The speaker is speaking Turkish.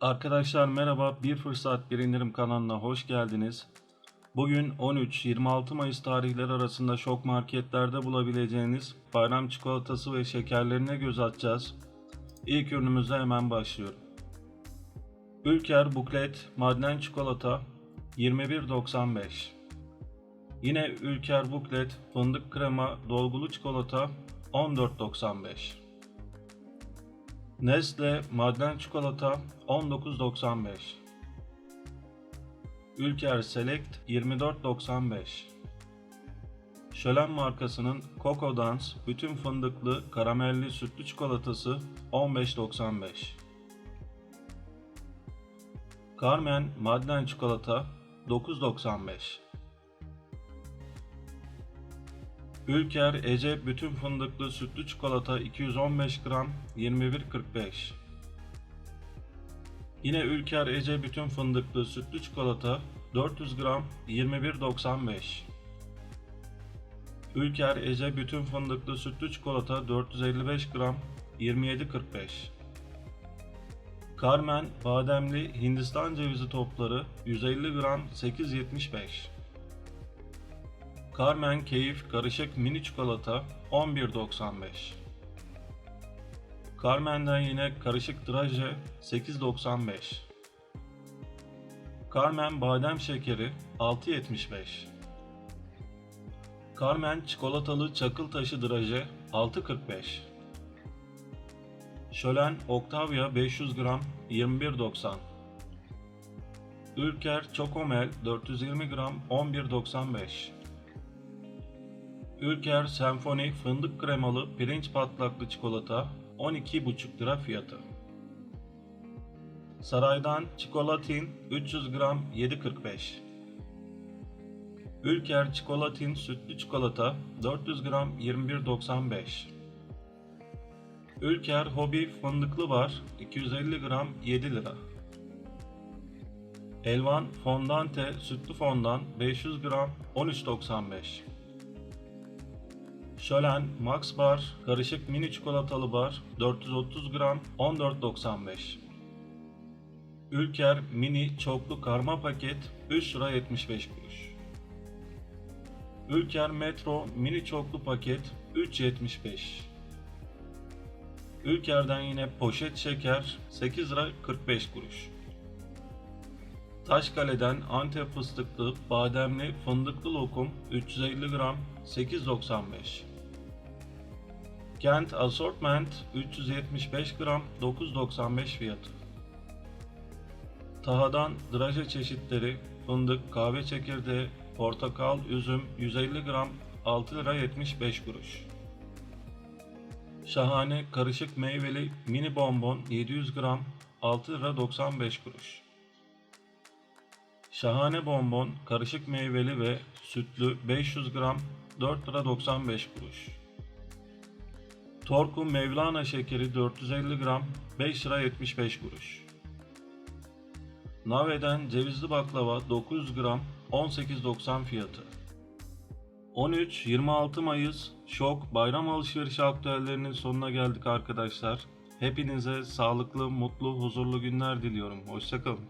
Arkadaşlar merhaba. Bir Fırsat Bir İndirim kanalına hoş geldiniz. Bugün 13-26 Mayıs tarihleri arasında şok marketlerde bulabileceğiniz bayram çikolatası ve şekerlerine göz atacağız. İlk ürünümüze hemen başlıyorum. Ülker Buklet Maden Çikolata 21.95 Yine Ülker Buklet Fındık Krema Dolgulu Çikolata 14.95 Nestle Maden Çikolata 19.95 Ülker Select 24.95 Şölen markasının Coco Dans bütün fındıklı karamelli sütlü çikolatası 15.95 Carmen Madlen çikolata 9.95 Ülker Ece bütün fındıklı sütlü çikolata 215 gram 21.45 Yine Ülker Ece bütün fındıklı sütlü çikolata 400 gram 21.95 Ülker Ece bütün fındıklı sütlü çikolata 455 gram 27.45 Carmen bademli Hindistan cevizi topları 150 gram 8.75 Carmen Keyif karışık mini çikolata 11.95 Carmen'den yine karışık draje 8.95 Carmen badem şekeri 6.75 Carmen çikolatalı çakıl taşı draje 6.45 Şölen Octavia 500 gram 21.90 Ülker Çokomel 420 gram 11.95 Ülker Senfoni fındık kremalı pirinç patlaklı çikolata 12,5 lira fiyatı. Saraydan çikolatin 300 gram 7.45. Ülker çikolatin sütlü çikolata 400 gram 21.95. Ülker Hobi fındıklı var 250 gram 7 lira. Elvan fondante sütlü fondan 500 gram 13.95. Şölen Max Bar karışık mini çikolatalı bar 430 gram 14.95 Ülker mini çoklu karma paket 3 lira 75 kuruş. Ülker Metro mini çoklu paket 3.75 Ülker'den yine poşet şeker 8 lira 45 kuruş. Taşkale'den Antep fıstıklı, bademli, fındıklı lokum 350 gram 8.95 Kent Assortment 375 gram 9.95 fiyatı. Taha'dan draje çeşitleri fındık, kahve çekirdeği, portakal, üzüm 150 gram 6 lira 75 kuruş. Şahane karışık meyveli mini bonbon 700 gram 6 lira 95 kuruş. Şahane bonbon karışık meyveli ve sütlü 500 gram 4 lira 95 kuruş. Torku Mevlana şekeri 450 gram 5 lira 75 kuruş. Nave'den cevizli baklava 9 gram 18.90 fiyatı. 13-26 Mayıs Şok Bayram Alışverişi aktüellerinin sonuna geldik arkadaşlar. Hepinize sağlıklı, mutlu, huzurlu günler diliyorum. Hoşçakalın.